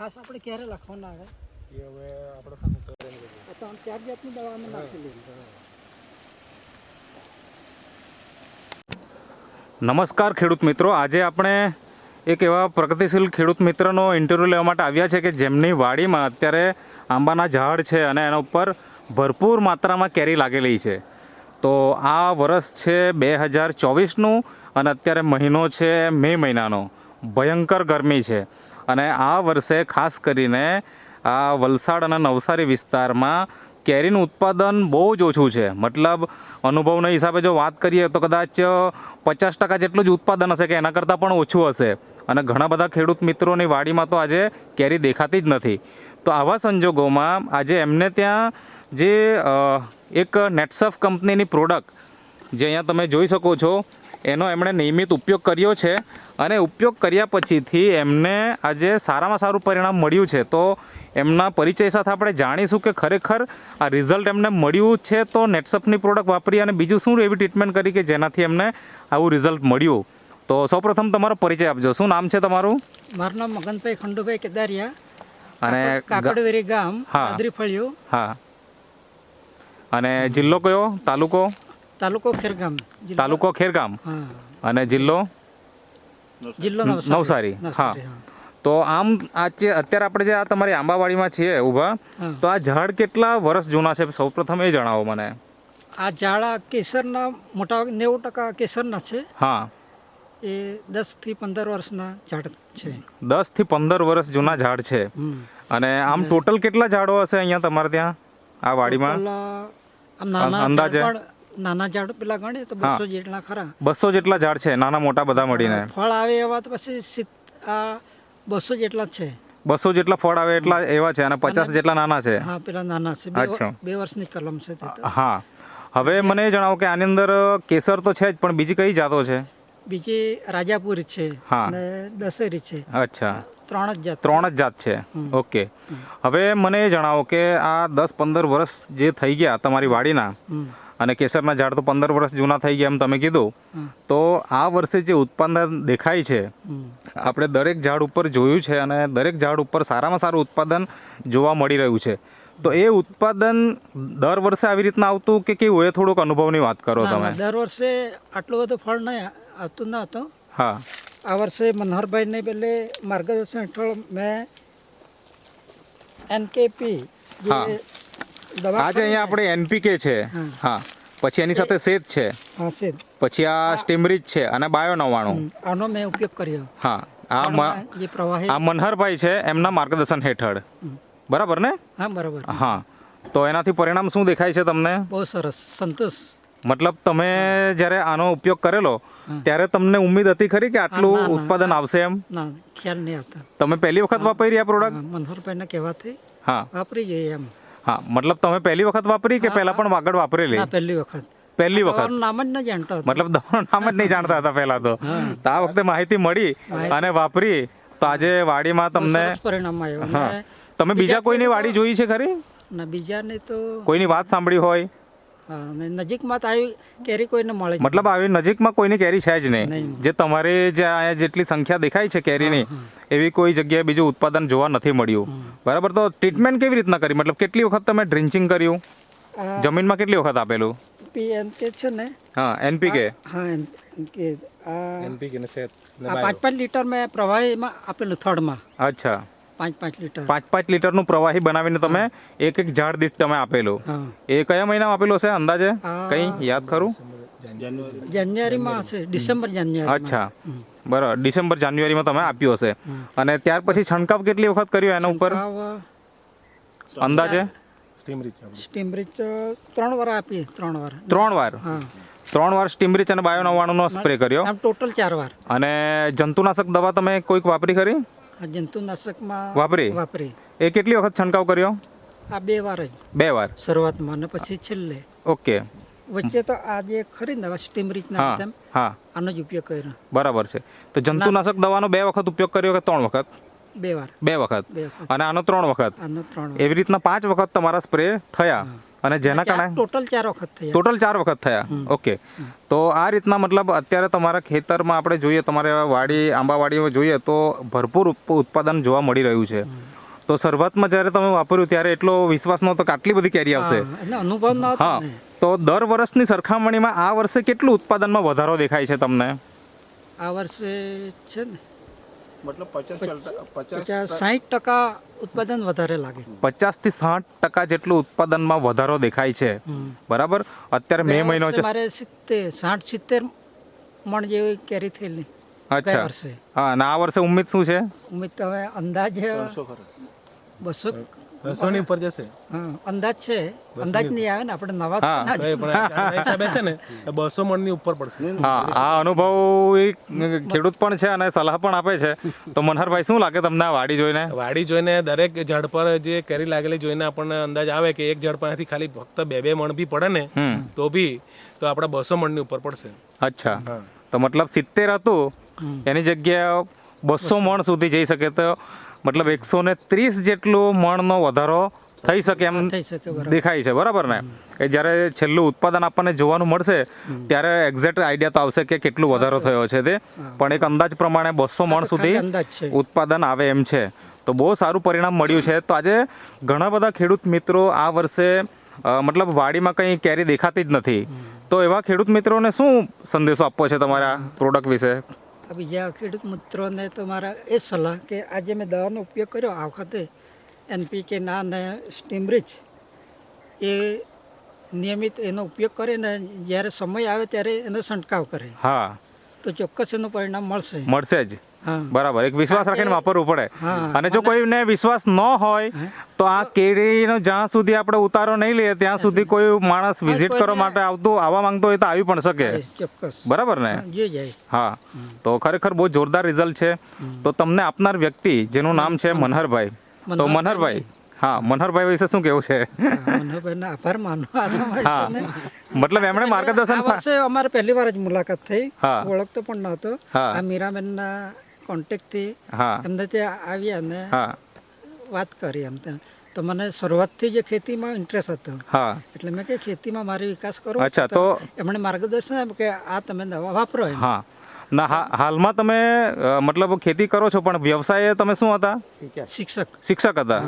ખાસ આપણે ક્યારે લખવાના આવે? એ હવે આપણે શું કરે ને બધું. અચ્છા આમ ચાર જાતની દવા અમે નાખેલી નમસ્કાર ખેડૂત મિત્રો. આજે આપણે એક એવા પ્રગતિશીલ ખેડૂત મિત્રનો ઇન્ટરવ્યૂ લેવા માટે આવ્યા છે કે જેમની વાડીમાં અત્યારે આંબાના ઝાડ છે અને એના ઉપર ભરપૂર માત્રામાં કેરી લાગેલી છે. તો આ વરસ છે બે હજાર ચોવીસનું અને અત્યારે મહિનો છે મે મહિનાનો. ભયંકર ગરમી છે. અને આ વર્ષે ખાસ કરીને આ વલસાડ અને નવસારી વિસ્તારમાં કેરીનું ઉત્પાદન બહુ જ ઓછું છે. મતલબ અનુભવના હિસાબે જો વાત કરીએ તો કદાચ પચાસ ટકા જેટલું જ ઉત્પાદન હશે કે એના કરતાં પણ ઓછું હશે. અને ઘણા બધા ખેડૂત મિત્રોની વાડીમાં તો આજે કેરી દેખાતી જ નથી. તો આવા સંજોગોમાં આજે એમને ત્યાં જે એક નેટસફ કંપનીની પ્રોડક્ટ જે અહીંયા તમે જોઈ શકો છો એનો એમણે નિયમિત ઉપયોગ કર્યો છે અને ઉપયોગ કર્યા પછીથી એમને આજે સારામાં સારું પરિણામ મળ્યું છે. તો એમના પરિચય સાથે આપણે જાણીશું કે ખરેખર આ રિઝલ્ટ એમને મળ્યું છે તો નેટસપની પ્રોડક્ટ વાપરી અને બીજું શું એવી ટ્રીટમેન્ટ કરી કે જેનાથી એમને આવું રિઝલ્ટ મળ્યું. તો સૌપ્રથમ તમારો પરિચય આપજો. શું નામ છે તમારું? મારું નામ મગનભાઈ ખંડુભાઈ કેદારિયા. અને કાકડવેરી ગામ હા. હા. અને જિલ્લો કયો? તાલુકો? તાલુકો ખેરગામ તાલુકો ખેરગામ અને જિલ્લો? જિલ્લો નવસારી નવસારી, તો આમ આજે અત્યારે આપણે જે આ તમારી આંબાવાડીમાં છીએ ઊભા તો આ ઝાડ કેટલા વર્ષ જૂના છે? સૌપ્રથમ એ જણાવો મને. આ ઝાડ કેસરના મોટા નેવું ટકા કેસરના છે. હા. એ દસથી પંદર વર્ષના ઝાડ છે. દસથી પંદર વર્ષ જૂના ઝાડ છે. અને આમ ટોટલ કેટલા ઝાડો હશે અહીંયા તમારે ત્યાં? આ વાડીમાં? અંદાજે? નાના ઝાડ પેલા ગણે તો બસો જેટલા ખરા. બસો જેટલા ઝાડ છે નાના મોટા બધા મળીને. ફળ આવે એવા તો પછી બસો જેટલા છે. બસો જેટલા ફળ આવે એટલા એવા છે અને પચાસ જેટલા નાના છે. હા પેલા નાના છે. બે વર્ષની કલમ છે હા. હવે મને જણાવો કે આની અંદર કેસર તો છે જ પણ બીજી કઈ જાતો છે? બીજી રાજાપુરી છે. અને દશેરી છે. અચ્છા. ત્રણ જ જાત ત્રણ જ જાત છે. ઓકે. હવે મને એ જણાવો કે આ દસ પંદર વર્ષ જે થઈ ગયા તમારી વાડીના. અને કેસરના ઝાડ તો પંદર વર્ષ જૂના થઈ ગયા એમ તમે કીધું. તો આ વર્ષે જે ઉત્પાદન દેખાય છે આપણે દરેક ઝાડ ઉપર જોયું છે અને દરેક ઝાડ ઉપર સારામાં સારું ઉત્પાદન જોવા મળી રહ્યું છે. તો એ ઉત્પાદન દર વર્ષે આવી રીતના આવતું કે કેવું? એ થોડુંક અનુભવની વાત કરો તમે. દર વર્ષે આટલું બધું ફળ નહીં આવતું ના હતું. હા. આ વર્ષે મનોહરભાઈને પેલે માર્ગદર્શન હેઠળ મેં એનકેપી. જે આજે અહીંયા આપણે એનપીકે છે. હા. પછી એની સાથે સેજ છે. હા છે પછી આ સ્ટીમરીજ છે અને બાયો નવ્વાણું આનો મેં ઉપયોગ કર્યો. હા. આ મ- જે પ્રવાહી આ મનહરભાઈ છે એમના માર્ગદર્શન હેઠળ. બરાબર ને? હા બરાબર. હા. તો એનાથી પરિણામ શું દેખાય છે તમને? બહુ સરસ. સંતોષ. મતલબ તમે જ્યારે આનો ઉપયોગ કરેલો ત્યારે તમને ઉમ્મીદ હતી ખરી કે આટલું. ઉત્પાદન આવશે એમ? ના ખ્યાલ નહીં હતા તમે પહેલી વખત વાપરી આ પ્રોડક્ટ મનોહરભાઈના કહેવાથી હા. વાપરી જઈએ એમ. હા મતલબ તમે પહેલી વખત વાપરી કે પહેલા પણ આગળ વાપરેલી? પહેલી વખત. પહેલી વખત? નામ જ ન જાણતા મતલબ દવાનું નામ જ નહીં જાણતા હતા પહેલા તો. આ વખતે માહિતી મળી અને વાપરી. તો આજે વાડીમાં તમને પરિણામ આવ્યું. તમે બીજા કોઈની વાડી જોઈ છે ખરી? ના બીજાને તો કોઈની વાત સાંભળી હોય? અને નજીકમાં તો આવી કેરી કોઈને મળે જ મતલબ આવી નજીકમાં કોઈની કેરી છે જ નહીં. જે તમારે જે અહીંયા જેટલી સંખ્યા દેખાય છે કેરીની એવી કોઈ જગ્યાએ બીજું ઉત્પાદન જોવા નથી મળ્યું. બરાબર તો ટ્રીટમેન્ટ કેવી રીતના કરી? મતલબ કેટલી વખત તમે ડ્રિન્ચિંગ કર્યું? જમીનમાં કેટલી વખત આપેલું? પીએનકે છે ને? હા એનપીકે હા આ એનપીકે ને સેત પાંચ પાંચ લીટર મેં પ્રવાહીમાં આપેલું થર્ડમાં અચ્છા. પાંચ પાંચ લીટર. પાંચ પાંચ લીટરનું પ્રવાહી બનાવીને તમે એક એક ઝાડ દીઠ તમે આપેલું. એ કયા મહિનામાં આપેલું છે અંદાજે? કંઈ યાદ ખરું? જાન્યુઆરીમાં હશે. ડિસેમ્બર જાન્યુઆરી અચ્છા. બરાબર. ડિસેમ્બર જાન્યુઆરીમાં તમે આપ્યું હશે. અને ત્યાર પછી છંટકાવ કેટલી વખત કર્યો એના ઉપર? અંદાજે? સ્ટીમ રીચ ત્રણ વાર આપીએ. ત્રણ વાર. ત્રણ વાર? ત્રણ વાર સ્ટીમરીચ અને બાયો નવ્વાણુંનો સ્પ્રે કર્યો? ટોટલ ચાર વાર. અને જંતુનાશક દવા તમે કોઈક વાપરી ખરી? જંતુનાશકમાં વાપરી? વાપરી. એ કેટલી વખત છંટકાવ કર્યો? આ બે વાર જ. બે વાર? શરૂઆતમાં અને પછી છેલ્લે. ઓકે. વચ્ચે તો આ જે ખરી ને સ્ટીમ રીતના તેમ હા. આનો જ ઉપયોગ કર્યો. બરાબર છે. તો જંતુનાશક દવાનો બે વખત ઉપયોગ કર્યો કે ત્રણ વખત? બે વાર. બે વખત. અને આનો ત્રણ વખત? આનો ત્રણ એવી રીતના પાંચ વખત તમારા સ્પ્રે થયા. અને જેના કારણે? ટોટલ ચાર વખત થયા. ટોટલ ચાર વખત થયા. ઓકે. તો આ રીતના મતલબ અત્યારે તમારા ખેતરમાં આપણે જોઈએ તમારે વાડી આંબાવાડીમાં જોઈએ તો ભરપૂર ઉત્પાદન જોવા મળી રહ્યું છે. તો શરૂઆતમાં જ્યારે તમે વાપર્યું ત્યારે એટલો વિશ્વાસ નહોતો કે આટલી બધી કેરી આવશે. અનુભવ હા. તો દર વર્ષની સરખામણીમાં આ વર્ષે કેટલું ઉત્પાદનમાં વધારો દેખાય છે તમને? આ વર્ષે છે ને મતલબ પચાસ સાહીઠ ટકા ઉત્પાદન વધારે લાગે. પચાસથી સાઠ ટકા જેટલું ઉત્પાદનમાં વધારો દેખાય છે. બરાબર? અત્યારે મે મહિનો છે મારે સિત્તેર સાઠ સિત્તેર મણ જેવી કેરી થયેલી. અચ્છા. હા અને આ વર્ષે ઉમ્મીદ શું છે? ઉમેદ તો હવે અંદાજ બસો બસોની ઉપર જશે. અંદાજ છે. અંદાજ નહીં આવે ને આપણે નવા પૈસા ના છે ને બસો મણ મણની ઉપર પડશે. હા આ અનુભવ એક ખેડૂત પણ છે અને સલાહ પણ આપે છે. તો મનહરભાઈ શું લાગે તમને આ વાડી જોઈને? વાડી જોઈને દરેક ઝાડ પર જે કેરી લાગેલી જોઈને આપણને અંદાજ આવે કે એક ઝાડ પરથી ખાલી ફક્ત બે બે મણ બી પડે ને તો બી તો આપણા બસો મણની ઉપર પડશે. અચ્છા. તો મતલબ સિત્તેર હતું એની જગ્યાએ બસો. મણ સુધી જઈ શકે તો મતલબ એકસો ને ત્રીસ જેટલું મણનો વધારો થઈ શકે એમ દેખાય છે બરાબર ને? એ જ્યારે છેલ્લું ઉત્પાદન આપણને જોવાનું મળશે ત્યારે એક્ઝેક્ટ આઈડિયા તો આવશે કે કેટલું વધારો થયો છે તે. પણ એક અંદાજ પ્રમાણે બસો મણ સુધી ઉત્પાદન આવે એમ છે. તો બહુ સારું પરિણામ મળ્યું છે. તો આજે ઘણા બધા ખેડૂત મિત્રો આ વર્ષે મતલબ વાડીમાં કંઈ કેરી દેખાતી જ નથી. તો એવા ખેડૂત મિત્રોને શું સંદેશો આપવો છે તમારા પ્રોડક્ટ વિશે? આ બીજા ખેડૂત મિત્રોને તો મારા એ જ સલાહ કે આજે મેં દવાનો ઉપયોગ કર્યો આ વખતે એનપીકે ના ને સ્ટીમરીચ એ નિયમિત એનો ઉપયોગ કરે ને જ્યારે સમય આવે ત્યારે એનો છંટકાવ કરે. હા. તો ચોક્કસ એનું પરિણામ મળશે. મળશે જ. બરાબર. એક વિશ્વાસ રાખીને વાપરવું પડે. અને જો કોઈને વિશ્વાસ ન હોય તો આ કેરીનો જ્યાં સુધી આપણે ઉતારો નહીં લઈએ ત્યાં સુધી કોઈ માણસ વિઝિટ કરવા માટે આવતું આવવા માંગતો હોય તો આવી પણ શકે. બરાબર ને? હા તો ખરેખર બહુ જોરદાર રિઝલ્ટ છે. તો તમને આપનાર વ્યક્તિ જેનું નામ છે મનહરભાઈ. તો મનહરભાઈ. હા મનહરભાઈ વિશે શું કેવું છે? હા, મનોભાઈને આભાર માનો આ સમય હા. મતલબ એમણે માર્ગદર્શન અમારે પહેલી વાર જ મુલાકાત થઈ. ઓળખતો પણ નહોતો. આ મીરાબેનના કોન્ટેક્ટથી હા. એમને ત્યાં આવ્યા અને હા. વાત કરી એમ. તો મને શરૂઆતથી જે ખેતીમાં ઇન્ટરેસ્ટ હતો હા. એટલે મેં કે ખેતીમાં મારે વિકાસ કરો અચ્છા, તો- એમણે માર્ગદર્શન આપ્યું કે આ તમે દવા વાપરો એમ. હા. ના હાલમાં તમે મતલબ ખેતી કરો છો પણ વ્યવસાય તમે શું હતા? શિક્ષક. શિક્ષક હતા.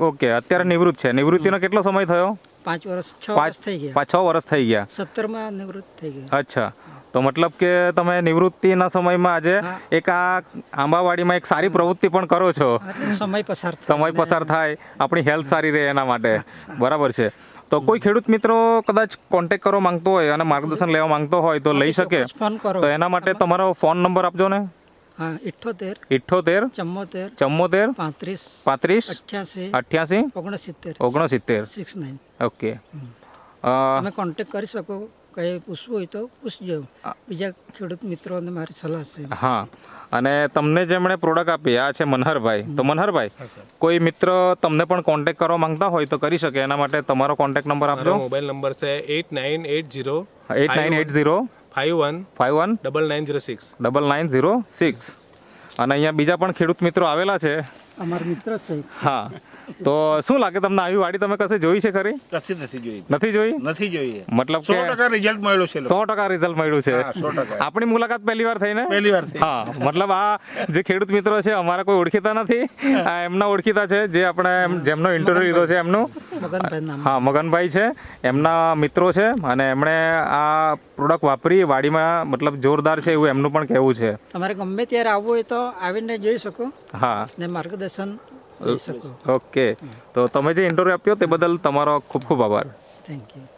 ઓકે અત્યારે નિવૃત્ત છે. નિવૃત્તિનો કેટલો સમય થયો? પાંચ વર્ષ છ વર્ષ થઈ ગયા. પાંચ છ વર્ષ થઈ ગયા. સત્તરમાં નિવૃત્ત થઈ ગયા. અચ્છા. તો મતલબ કે તમે નિવૃત્તિના સમયમાં આજે એક આ આંબાવાડીમાં એક સારી પ્રવૃત્તિ પણ કરો છો. સમય પસાર સમય પસાર થાય આપણી હેલ્થ સારી રહે એના માટે. બરાબર છે. તો કોઈ ખેડૂત મિત્રો કદાચ કોન્ટેક કરવા માંગતો હોય અને માર્ગદર્શન લેવા માંગતો હોય તો લઈ શકે. તો એના માટે તમારો ફોન નંબર આપજો ને. ઇઠ્ઠોતેર ચમ્મોતેર ચમ્મોતેર પાંત્રીસ પાંત્રીસ અઠ્યાસી અઠ્યાસી ઓગણસિત્તેર. ઓગણસિત્તેર. Six nine okay. તમે કોન્ટેક કરી શકો. કંઈ પૂછવું હોય તો પૂછજો. બીજા ખેડૂત મિત્રોને મારી સલાહ છે. હા. અને તમને જેમણે પ્રોડક્ટ આપી આ છે મનહરભાઈ. તો મનહરભાઈ કોઈ મિત્ર તમને પણ કોન્ટેક્ટ કરવા માંગતા હોય તો કરી શકે. એના માટે તમારો કોન્ટેક્ટ નંબર આપજો. મોબાઈલ નંબર છે eight nine eight zero eight nine eight zero five one five one double nine zero six double nine zero six અને અહીંયા બીજા પણ ખેડૂત મિત્રો આવેલા છે. અમારા મિત્ર છે. હા. તો શું લાગે તમને આવી વાડી તમે કશે જોઈ છે ખરી? કથી નથી જોઈ. નથી જોઈ? નથી જોઈ મતલબ સો ટકા રિઝલ્ટ મળ્યું છે સો ટકા રિઝલ્ટ મળ્યું છે. આપણી મુલાકાત પહેલી વાર થઈ ને? પહેલી વાર થઈ. હા મતલબ આ જે ખેડૂત મિત્રો છે અમારા કોઈ ઓળખીતા નથી. આ એમના ઓળખીતા છે જે આપણે જેમનો ઇન્ટરવ્યુ લીધો છે એમનું. હા મગનભાઈ છે એમના મિત્રો છે અને એમણે આ પ્રોડક્ટ વાપરી વાડીમાં મતલબ જોરદાર છે એવું એમનું પણ કહેવું છે. તમારે ગમે ત્યારે આવવું હોય તો આવીને જોઈ શકો હા. ને માર્ગદર્શન ઓકે. તો તમે જે ઇન્ટરવ્યુ આપ્યો તે બદલ તમારો ખૂબ ખૂબ આભાર. Thank you